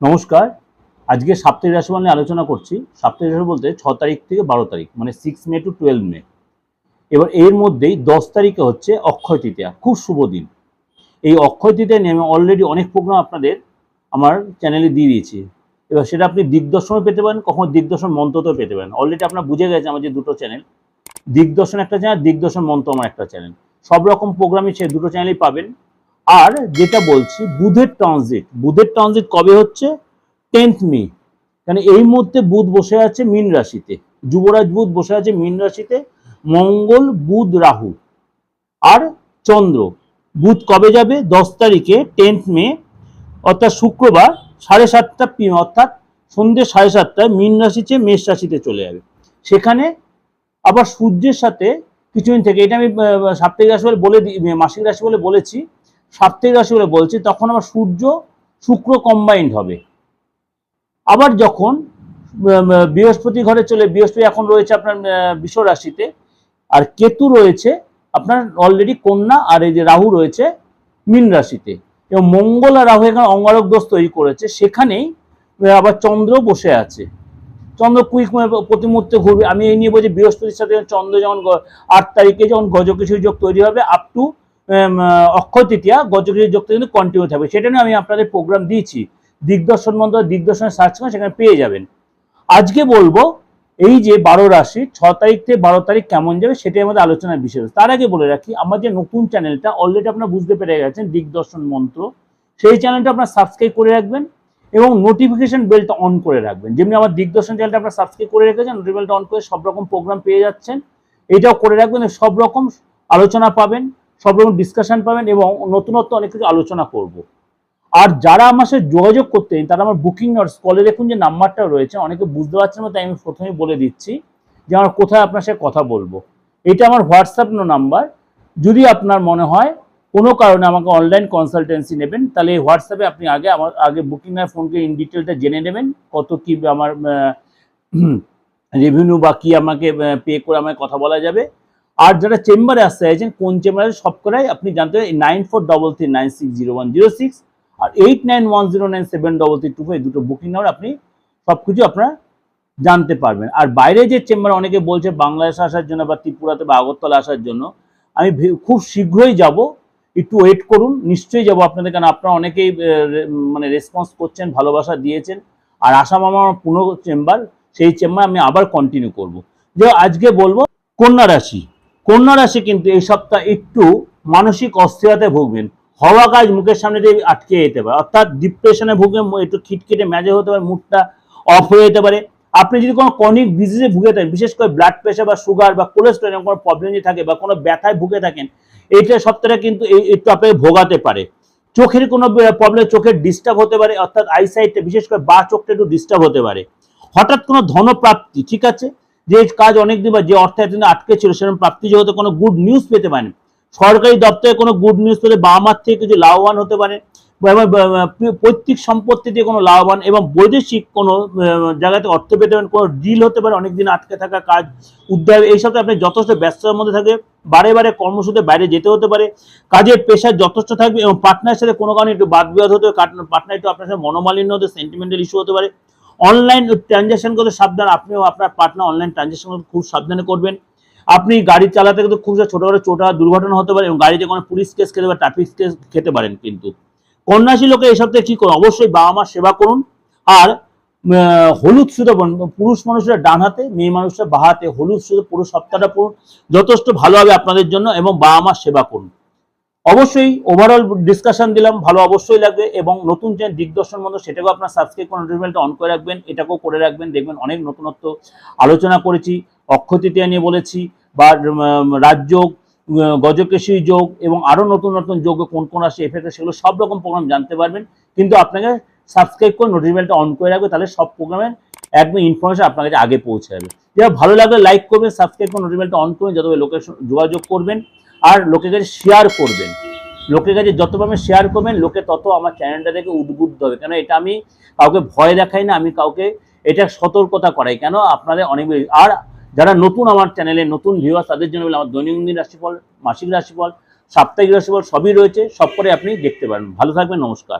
নমস্কার। আজকে সাপ্তাহিক রাশিফল নিয়ে আলোচনা করছি। সাপ্তাহিক রাশি বলতে ছ তারিখ থেকে বারো তারিখ মানে six May to twelve May. এবার এর মধ্যেই দশ তারিখে হচ্ছে অক্ষয় তৃতীয়া। খুব শুভ দিন। এই অক্ষয় তৃতীয়া নিয়ে আমি অলরেডি অনেক প্রোগ্রাম আপনাদের আমার চ্যানেলে দিয়ে দিয়েছি। এবার সেটা আপনি দিগদর্শনও পেতে পারেন, কখনো দিগদর্শন মন্ত্রতেও পেতে পারেন। অলরেডি আপনার বুঝে গেছে আমার যে দুটো চ্যানেল দিগদর্শন একটা চ্যানেল দিগদর্শন মন্ত্র আমার একটা চ্যানেল সব রকম প্রোগ্রামই সে দুটো চ্যানেলেই পাবেন। আর যেটা বলছি, বুধের ট্রানজিট বুধের ট্রানজিট কবে হচ্ছে? টেন্থ মে কারণ এই মুহূর্তে বুধ বসে আছে মীন রাশিতে। যুবরাজ বুধ বসে আছে মীন রাশিতে। মঙ্গল, বুধ, রাহু। আর চন্দ্র। বুধ কবে যাবে? দশ তারিখে টেন্থ মে অর্থাৎ শুক্রবার, সাড়ে সাতটা পি- অর্থাৎ সন্ধ্যে সাড়ে সাতটায় মীন রাশিতে মেষ রাশিতে চলে যাবে। সেখানে আবার সূর্যের সাথে, কিছুদিন থেকে, এটা আমি সাপ্তাহিক রাশি বলে বলে মাসিক রাশি বলে বলেছি সাপ্তাহিক রাশি বলে বলছি, তখন আবার সূর্য শুক্র কম্বাইন্ড হবে। আবার যখন বৃহস্পতি ঘরে চলে, বৃহস্পতি এখন রয়েছে আপনার বিশ্ব রাশিতে, আর কেতু রয়েছে আপনার অলরেডি কন্যা, আর এই যে রাহু রয়েছে মীন রাশিতে। এবং মঙ্গল আর রাহু এখানে অঙ্গারক দোষ তৈরি করেছে, সেখানেই আবার চন্দ্র বসে আছে। চন্দ্র কুইক প্রতি মুহূর্তে ঘুরবে। আমি এই নিয়ে বলছি, বৃহস্পতির সাথে চন্দ্র যখন গ- আট তারিখে যখন গজকেশরী যোগ তৈরি হবে আপ টু অক্ষয় তৃতীয়া গজকেশরী যোগটা কিন্তু কন্টিনিউ থাকবে। সেটা নিয়ে আমি আপনাদের প্রোগ্রাম দিয়েছি। দিগদর্শন মন্ত্র দিগদর্শনে সার্চ করে সেখানে পেয়ে যাবেন। আজকে বলব, এই যে বারো রাশি, ছ তারিখ থেকে বারো তারিখ কেমন যাবে সেটাই আমাদের আলোচনার বিষয়। তার আগে বলে রাখি, আমার যে নতুন চ্যানেলটা অলরেডি আপনারা বুঝতে পেরে গেছেন, দিগদর্শন মন্ত্র। সেই চ্যানেলটা আপনারা সাবস্ক্রাইব করে রাখবেন এবং নোটিফিকেশন বেলটা অন করে রাখবেন। যেমনি আমার দিগদর্শন চ্যানেলটা আপনারা সাবস্ক্রাইব করে রেখেছেন নোটিফিকেশনটা অন করে সব রকম প্রোগ্রাম পেয়ে যাচ্ছেন। এটাও করে রাখবেন সব রকম আলোচনা পাবেন। সব রকম ডিসকাশন পাবেন এবং নতুনত্ব অনেক কিছু আলোচনা করব। আর যারা আমার সাথে যোগাযোগ করতে তারা আমার বুকিং নটস কলে দেখুন যে নাম্বারটা রয়েছে, অনেকে বুঝতে পারছেন না, তাই আমি প্রথমেই বলে দিচ্ছি যে আমার কোথায় আপনার সাথে কথা বলব। এটা আমার হোয়াটসঅ্যাপ নাম্বার। যদি আপনার মনে হয় কোনো কারণে আমাকে অনলাইন কনসালটেন্সি নেবেন, তাহলে হোয়াটসঅ্যাপে আপনি আগে আমার, আগে বুকিং এর ফোনকে ইন ডিটেলটা জেনে নেবেন, কত কি আমার রেভিনিউ বা কী আমাকে পে করে আমাকে কথা বলা যাবে। আর যারা চেম্বারে আসতে চাইছেন, কোন চেম্বারে সব করাই আপনি জানতে পারেন nine four double three nine six zero one zero six আর eight nine one zero nine seven double three two five দুটো বুকিং নাম্বার আপনি সব কিছু আপনারা জানতে পারবেন। আর বাইরে যে চেম্বার অনেকে বলছে বাংলাদেশে আসার জন্য বা ত্রিপুরাতে বা আগরতলা আসার জন্য, আমি খুব শীঘ্রই যাব। একটু ওয়েট করুন, নিশ্চয়ই যাব আপনাদের, কারণ আপনারা অনেকেই মানে রেসপন্স করছেন, ভালোবাসা দিয়েছেন। আর আসাম আমার পুরো চেম্বার সেই চেম্বার আমি আবার কন্টিনিউ করব। যে আজকে বলব, কন্যা রাশি। কন্যা রাশি কিন্তু এই সপ্তাহ একটু মানসিক অস্থিরতায় ভুগবেন। হওয়া কাজ মুখের সামনে দিয়ে আটকে যেতে পারে। অর্থাৎ ডিপ্রেশনে ভুগে একটু খিটখিটে মেজে হতে পারে মুডটা অফ হয়ে যেতে পারে। আপনি যদি কোনো কনিক ডিজিজে ভুগে থাকেন, বিশেষ করে ব্লাড প্রেশার বা সুগার বা কোলেস্ট্রল কোনো প্রবলেম যদি থাকে বা কোনো ব্যথায় ভুগে থাকেন, এইটা সপ্তাহটা কিন্তু এই একটু আপনাকে ভোগাতে পারে। চোখের কোনো প্রবলেম চোখের ডিস্টার্ব হতে পারে, অর্থাৎ আইসাইটটা বিশেষ করে বা চোখটা একটু ডিস্টার্ব হতে পারে। হঠাৎ কোনো ধনপ্রাপ্তি, ঠিক আছে? যে কাজ অনেকদিন বা যে অর্থ এতদিন আটকে ছিল, সেরকম প্রাপ্তি জগতে কোনো গুড নিউজ পেতে পারেন। সরকারি দপ্তরে কোনো গুড নিউজ পেলে বাবা মার থেকে কিছু লাভবান হতে পারে পৈতৃক সম্পত্তি দিয়ে কোনো লাভবান এবং বৈদেশিক কোনো জায়গাতে অর্থ পেতে পারেন, কোনো ডিল হতে পারে, অনেকদিন আটকে থাকা কাজ উদ্যোগ এইসব আপনি যথেষ্ট ব্যস্ততার মধ্যে থাকে, বারে বারে কর্মসূত্রে বাইরে যেতে হতে পারে, কাজের পেশার যথেষ্ট থাকবে এবং পার্টনারের সাথে কোনো কারণে একটু বাদ বিবাদ হতে পারে পার্টনার একটু আপনার সাথে মনোমালিন্য হতে সেন্টিমেন্টাল ইস্যু হতে পারে অনলাইন ট্রানজ্যাকশন করতে সাবধান, আপনিও আপনার পার্টনার অনলাইন ট্রানজ্যাকশন খুব সাবধানে করবেন। আপনি গাড়ি চালাতে কিন্তু খুব ছোটখাটো ছোট দুর্ঘটনা হতে পারে এবং গাড়িতে কোনো পুলিশ কেস খেতে পারে ট্রাফিক কেস খেতে পারেন কিন্তু। কন্যাশী লোকে এই সপ্তাহে কি করুন? অবশ্যই বাবা মার সেবা করুন। আর হলুদ সুতো। পুরুষ মানুষরা ডান হাতে, মেয়ে মানুষরা বা হাতে। হলুদ সুতো পুরো সপ্তাহটা পড়ুন যথেষ্ট ভালো হবে আপনাদের জন্য এবং বাবা মার সেবা করুন। অবশ্যই ওভারঅল ডিসকাশন দিলাম ভালো অবশ্যই লাগবে এবং নতুন যে দিগদর্শন মতো সেটাকেও আপনার সাবস্ক্রাইব করে নোটিফিকেশনটা অন করে রাখবেন এটাকেও করে রাখবেন। দেখবেন অনেক নতুনত্ব আলোচনা করেছি অক্ষয় তৃতীয়া নিয়ে বলেছি বা উম, রাজযোগ গজকেশী যোগ এবং আরও নতুন নতুন যোগ কোন কোন আসে এফেক্ট সেগুলো সব রকম প্রোগ্রাম জানতে পারবেন। কিন্তু আপনাকে সাবস্ক্রাইব করে নোটিফিকেশনটা অন করে রাখবে তাহলে সব প্রোগ্রামের একদম ইনফরমেশন আপনার কাছে আগে পৌঁছে যাবে। যারা ভালো লাগলে লাইক করবেন সাবস্ক্রাইব করে নোটিফিকেশনটা অন করবেন যত লোকের যোগাযোগ করবেন। আর লোকের কাছে শেয়ার করবেন। লোকের কাছে যত আমি শেয়ার করবেন, লোকে তত আমার চ্যানেলটা থেকে উদ্বুদ্ধ হবে। কেন এটা আমি কাউকে ভয় দেখাই না, আমি কাউকে এটা সতর্কতা করাই। কেন? আপনাদের অনেক আর যারা নতুন আমার চ্যানেলে নতুন ভিউয়ার তাদের জন্য বলে, আমার দৈনন্দিন রাশিফল, মাসিক রাশিফল, সাপ্তাহিক রাশিফল সবই রয়েছে, সব করে আপনি দেখতে পারেন। ভালো থাকবেন, নমস্কার।